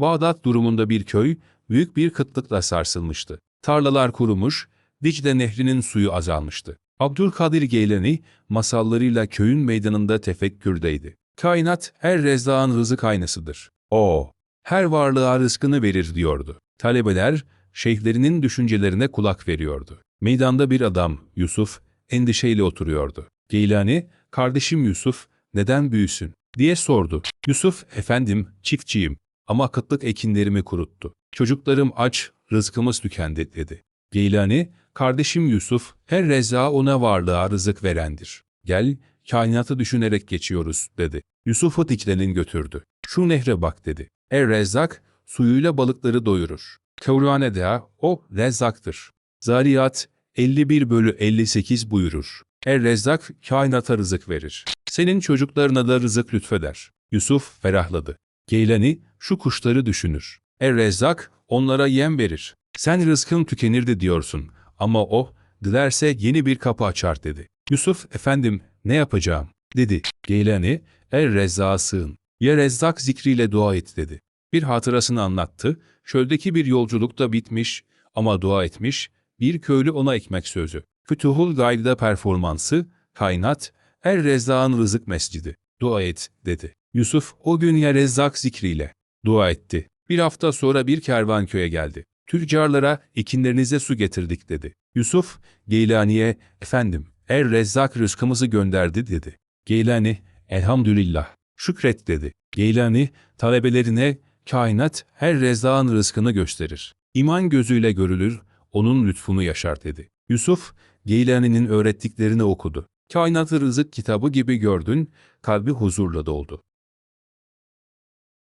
Bağdat durumunda bir köy, büyük bir kıtlıkla sarsılmıştı. Tarlalar kurumuş, Dicle Nehri'nin suyu azalmıştı. Abdülkadir Geylani, masallarıyla köyün meydanında tefekkürdeydi. Kainat her rezzağın rızık aynasıdır. O, her varlığa rızkını verir diyordu. Talebeler, şeyhlerinin düşüncelerine kulak veriyordu. Meydanda bir adam, Yusuf, endişeyle oturuyordu. Geylani, kardeşim Yusuf, neden büyüsün, diye sordu. Yusuf, efendim, çiftçiyim ama kıtlık ekinlerimi kuruttu. Çocuklarım aç, rızkımız tükendi, dedi. Geylani, kardeşim Yusuf, her reza ona varlığa rızık verendir. Gel, kainatı düşünerek geçiyoruz, dedi. Yusuf'u Dicle'nin götürdü. Şu nehre bak, dedi. Er Rezzak, suyuyla balıkları doyurur. Kevrane'de o Rezzak'tır. Zariyat 51 bölü 58 buyurur. Er Rezzak kainata rızık verir. Senin çocuklarına da rızık lütfeder. Yusuf ferahladı. Geylani şu kuşları düşünür. Er Rezzak onlara yem verir. Sen rızkın tükenirdi diyorsun ama o dilerse yeni bir kapı açar dedi. Yusuf efendim ne yapacağım dedi. Geylani Er Rezzak'a sığın. Ya Rezzak zikriyle dua et dedi. Bir hatırasını anlattı. Çöldeki bir yolculukta bitmiş ama dua etmiş. Bir köylü ona ekmek sözü. Fütuhul Gayb'da performansı, kainat, Er Rezzak'ın rızık mescidi. Dua et, dedi. Yusuf o gün ya Rezzak zikriyle dua etti. Bir hafta sonra bir kervan köye geldi. Tüccarlara ekinlerinize su getirdik dedi. Yusuf, Geylani'ye, efendim, Er Rezzak rızkımızı gönderdi dedi. Geylani, elhamdülillah, şükret dedi. Geylani, talebelerine, kainat her Rezzak'ın rızkını gösterir. İman gözüyle görülür, onun lütfunu yaşar dedi. Yusuf, Geylani'nin öğrettiklerini okudu. Kainatı rızık kitabı gibi gördün, kalbi huzurla doldu.